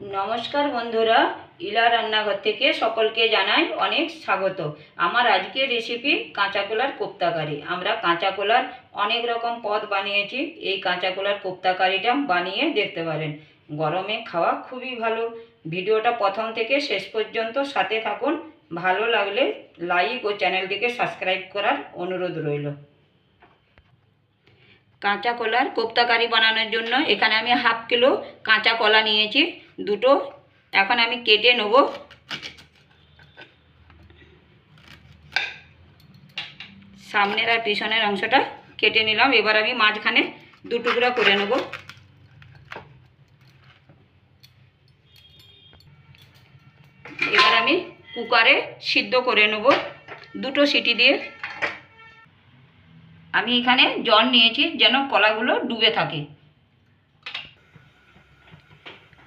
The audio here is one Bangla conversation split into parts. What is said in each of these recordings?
নমস্কার বন্ধুরা, ইলা রান্নাঘর থেকে সকলকে জানাই অনেক স্বাগত। আমার আজকের রেসিপি কাঁচা কলার কোপ্তাকারি। আমরা কাঁচা কলার অনেক রকম পদ বানিয়েছি। এই কাঁচা কলার কোপ্তাকারিটা বানিয়ে দেখতে পারেন। গরমে খাওয়া খুবই ভালো। ভিডিওটা প্রথম থেকে শেষ পর্যন্ত সাথে থাকুন। ভালো লাগলে লাইক ও চ্যানেলটিকে সাবস্ক্রাইব করার অনুরোধ রইল। কাঁচা কলার কোপ্তা কারি বানানোর জন্য। এখানে আমি হাফ কিলো কাঁচা কলা নিয়েছি, দুটো। এখন আমি কেটে নেব। সামনের আর পিছনের অংশটা কেটে নিলাম। এবার আমি মাঝখানে দু টুকরা করে নেব। এবার আমি কুকারে সিদ্ধ করে নেব। দুটো সিটি দিয়ে আমি এখানে জল নিয়েছি যেন কলাগুলো ডুবে থাকে।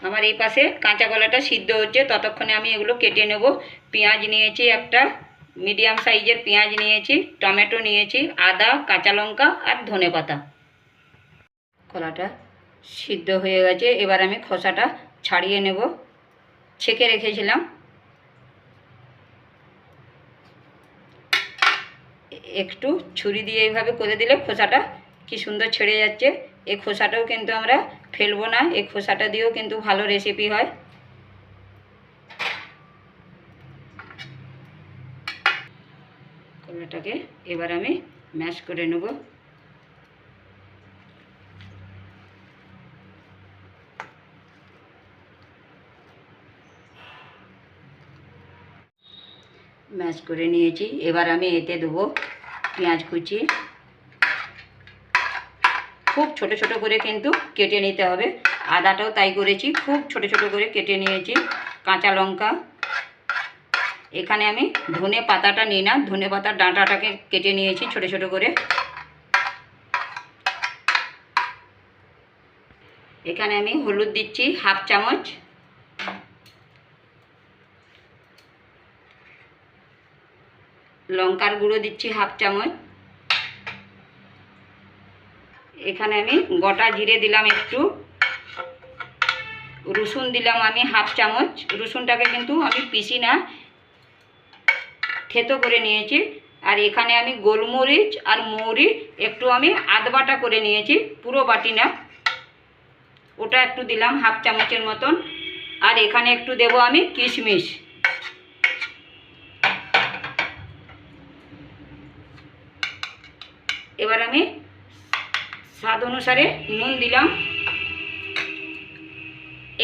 আমার এই পাশে কাঁচা কলাটা সিদ্ধ হচ্ছে, ততক্ষণে আমি এগুলো কেটে নেব। পেঁয়াজ নিয়েছি একটা, মিডিয়াম সাইজের পেঁয়াজ নিয়েছি, টমেটো নিয়েছি, আদা, কাঁচা লঙ্কা আর ধনে পাতা। কলাটা সিদ্ধ হয়ে গেছে, এবার আমি খোসাটা ছাড়িয়ে নেব। ছেঁকে রেখেছিলাম একটু ছুরি দিয়ে এইভাবে করে দিলে খোসাটা কি সুন্দর ছেড়ে যাচ্ছে। এই খোসাটাও কিন্তু আমরা ফেলব না এই খোসাটা দিয়েও কিন্তু ভালো রেসিপি হয়। কলাটাকে এবার আমি ম্যাশ করে নেব। ম্যাশ করে নিয়েছি। এবার আমি এতে দেবো পেঁয়াজ কুচি। খুব ছোট ছোট করে কিন্তু কেটে নিতে হবে। আদাটাও তাই করেছি। খুব ছোট ছোট করে কেটে নিয়েছি কাঁচা লঙ্কা। এখানে আমি ধনে পাতাটা নিই না, ধনে পাতার ডাঁটাটাকে কেটে নিয়েছি ছোট ছোট করে। এখানে আমি হলুদ দিচ্ছি হাফ চামচ। লঙ্কার গুঁড়ো দিচ্ছি হাফ চামচ। এখানে আমি গোটা জিরে দিলাম একটু। রসুন দিলাম আমি হাফ চামচ। রসুনটাকে কিন্তু আমি পিসি না, থেতো করে নিয়েছি। আর এখানে আমি গোলমরিচ আর মৌরি একটু আমি আধ বাটা করে নিয়েছি, পুরো বাটি না ওটা একটু দিলাম হাফ চামচের মতন। আর এখানে একটু দেব আমি কিশমিশ। এবার আমি স্বাদ অনুসারে নুন দিলাম।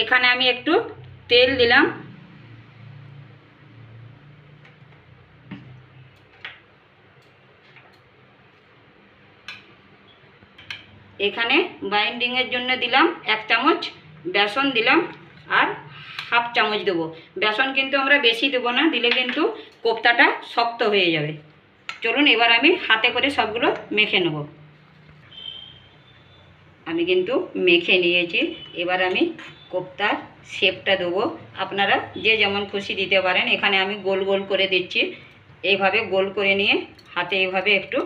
এখানে আমি একটু তেল দিলাম। এখানে বাইন্ডিংয়ের জন্য দিলাম এক চামচ বেসন দিলাম আর হাফ চামচ দেবো। বেসন কিন্তু আমরা বেশি দেবো না, দিলে কিন্তু কোপ্তাটা শক্ত হয়ে যাবে। চলুন, এবার আমি হাতে করে সবগুলো মেখে নেব। আমি কিন্তু মেখে নিয়েছি। এবার আমি কোপ্তার শেপটা দেবো। আপনারা যে যেমন খুশি দিতে পারেন, এখানে আমি গোল গোল করে দিচ্ছি। এইভাবে গোল করে নিয়ে হাতে এইভাবে একটু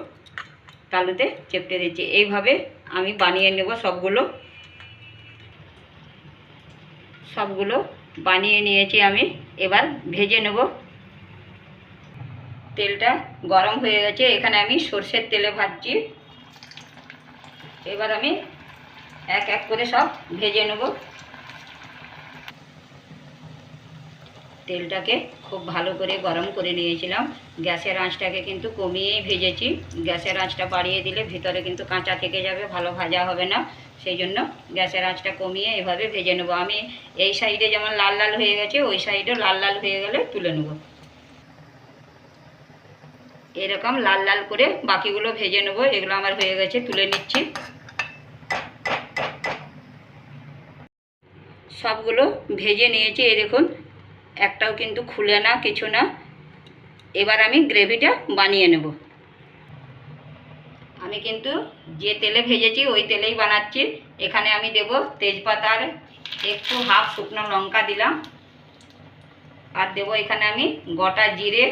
তালুতে চেপটে দিচ্ছি। এইভাবে আমি বানিয়ে নেব সবগুলো। সবগুলো বানিয়ে নিয়েছি আমি। এবার ভেজে নেব। তেলটা গরম হয়ে গেছে। এখানে আমি সর্ষের তেলে ভাজছি। এবার আমি এক এক করে সব ভেজে নেব। তেলটাকে খুব ভালো করে গরম করে নিয়েছিলাম। গ্যাসের আঁচটাকে কিন্তু কমিয়েই ভেজেছি। গ্যাসের আঁচটা বাড়িয়ে দিলে ভিতরে কিন্তু কাঁচা থেকে যাবে, ভালো ভাজা হবে না। সেই জন্য গ্যাসের আঁচটা কমিয়ে এভাবে ভেজে নেব। আমি এই সাইডে যেমন লাল লাল হয়ে গেছে, ওই সাইডে লাল লাল হয়ে গেলে তুলে নেব। এরকম লাল লাল করে বাকিগুলো ভেজে নেব। এগুলো আমার হয়ে গেছে, তুলে নিচ্ছি। সবগুলো ভেজে নিয়েছি, এই দেখুন। একটাও কিন্তু খুলে না, কিছু না। এবার আমি গ্রেভিটা বানিয়ে নেব। আমি কিন্তু যে তেলে ভেজেছি, ওই তেলেই বানাচ্ছি। এখানে আমি দেব তেজপাতার একটু হাফ শুকনো লঙ্কা দিলাম। আর দেব এখানে আমি গোটা জিরে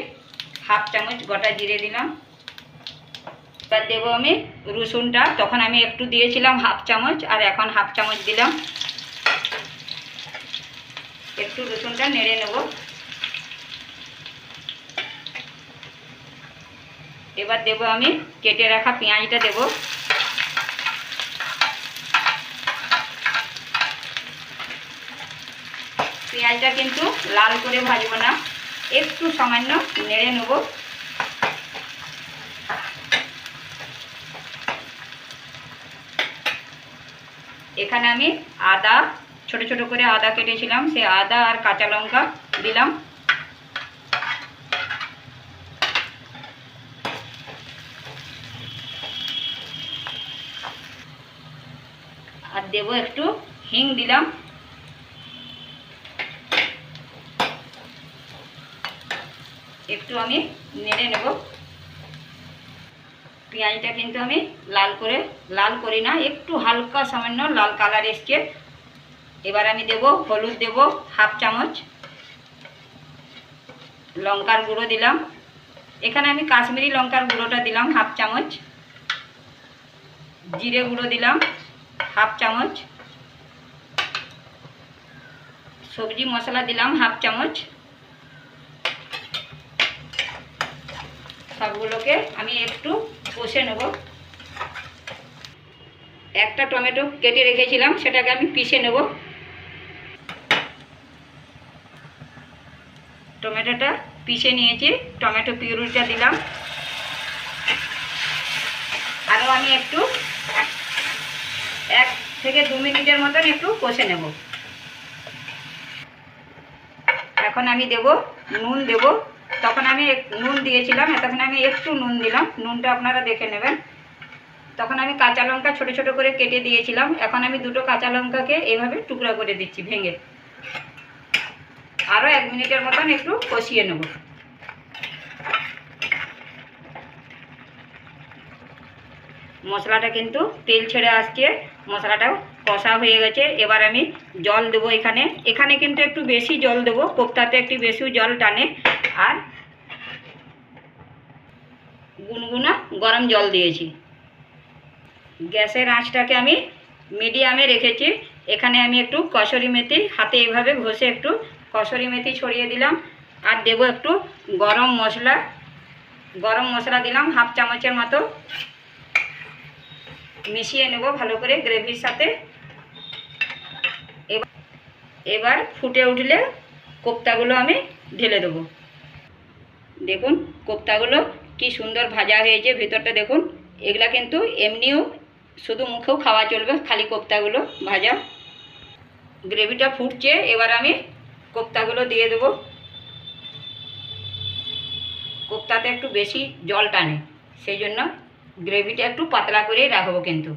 হাফ চামচ গোটা জিরে দিলাম। এবার দেবো আমি রসুনটা। তখন আমি একটু দিয়েছিলাম হাফ চামচ, আর এখন হাফ চামচ দিলাম। একটু রসুনটা নেড়ে নেব। এবার দেব আমি কেটে রাখা পেঁয়াজটা দেব। পেঁয়াজটা কিন্তু লাল করে ভাজবো না। একটু সামান্য নেড়ে নেব। এখানে আমি আদা, ছোট ছোট করে আদা কেটেছিলাম সে আদা আর কাঁচা লঙ্কা দিলাম। আর দেব একটু হিং দিলাম। একটু আমি নেড়ে নেব। পেঁয়াজটা কিন্তু আমি লাল করে, লাল করি না, একটু হালকা সামান্য লাল কালার এসছে। এবার আমি দেব, হলুদ দেব, হাফ চামচ। লঙ্কার গুঁড়ো দিলাম। এখানে আমি কাশ্মীরি লঙ্কার গুঁড়োটা দিলাম, হাফ চামচ। জিরে গুঁড়ো দিলাম, হাফ চামচ। সবজি মশলা দিলাম, হাফ চামচ। সবগুলোকে আমি একটু কষে নেব। একটা টমেটো কেটে রেখেছিলাম, সেটাকে আমি পিষে নেব। টমেটোটা পিষে নিয়েছি, টমেটো পিউরিটা দিলাম। আরও আমি একটু এক থেকে দু মিনিটের মতন একটু কষে নেব। এখন আমি দেব, নুন দেব। তখন আমি নুন দিয়েছিলাম, তখন আমি একটু নুন দিলাম, নুনটা আপনারা দেখে নেবেন। তখন আমি কাঁচা লঙ্কা ছোটো ছোটো করে কেটে দিয়েছিলাম, এখন আমি দুটো কাঁচা লঙ্কাকে এইভাবে টুকরা করে দিচ্ছি, ভেঙে। আরও এক মিনিটের মতন একটু কষিয়ে নেব। মশলাটা কিন্তু তেল ছেড়ে আসছে, মশলাটাও কষা হয়ে গেছে। এবার আমি জল দেবো এখানে। এখানে কিন্তু একটু বেশি জল দেবো, কোপ্তাতে একটু বেশি জল টানে। আর গরম জল দিয়েছি। গ্যাসের আঁচটাকে আমি মিডিয়ামে রেখেছি। এখানে আমি একটু কসুরি মেথি, হাতে এভাবে ঘষে একটু কসুরি মেথি ছড়িয়ে দিলাম। আর দেবো একটু গরম মশলা। গরম মশলা দিলাম হাফ চামচের মতো। মিশিয়ে নেব ভালো করে গ্রেভির সাথে। এবার ফুটে উঠলে কোপ্তাগুলো আমি ঢেলে দেবো। দেখুন কোপ্তাগুলো কি সুন্দর ভাজা হয়েছে ভেতরটা দেখুন। এগুলা কিন্তু এমনিও শুধু মুখেও খাওয়া চলবে, খালি কোপ্তাগুলো ভাজা। গ্রেভিটা ফুটছে, এবার আমি কোপ্তাগুলো দিয়ে দেবো। কোপ্তাতে একটু বেশি জল টানে সেই জন্য গ্রেভিটা একটু পাতলা করেই রাখব কিন্তু।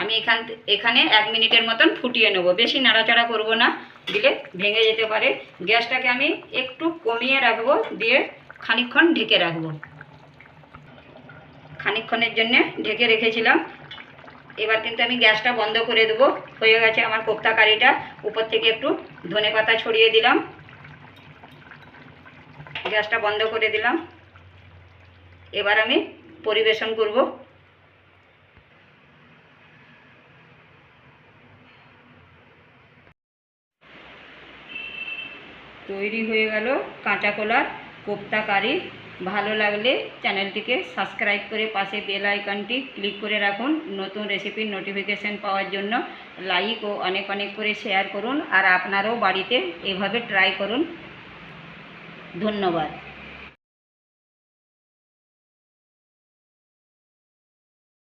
আমি এখান এখানে এক মিনিটের মতন ফুটিয়ে নেব। বেশি নাড়াচাড়া করব না, দিলে ভেঙে যেতে পারে। গ্যাসটাকে আমি একটু কমিয়ে রাখব, দিয়ে খানিকক্ষণ ঢেকে রাখব। খানিকক্ষণের জন্য ঢেকে রেখেছিলাম। এবার কিন্তু আমি গ্যাসটা বন্ধ করে দেবো। হয়ে গেছে আমার কোপ্তা কারিটা। উপর থেকে একটু ধনে পাতা ছড়িয়ে দিলাম। গ্যাসটা বন্ধ করে দিলাম। এবার আমি পরিবেশন করব। তৈরি হয়ে গেল কাঁচা কলার কোপ্তা কারি। ভালো লাগলে চ্যানেলটিকে সাবস্ক্রাইব করে পাশে বেল আইকনটি ক্লিক করে রাখুন। নতুন রেসিপির নোটিফিকেশান পাওয়ার জন্য লাইক ও অনেক অনেক করে শেয়ার করুন। আর আপনারাও বাড়িতে এভাবে ট্রাই করুন। ধন্যবাদ।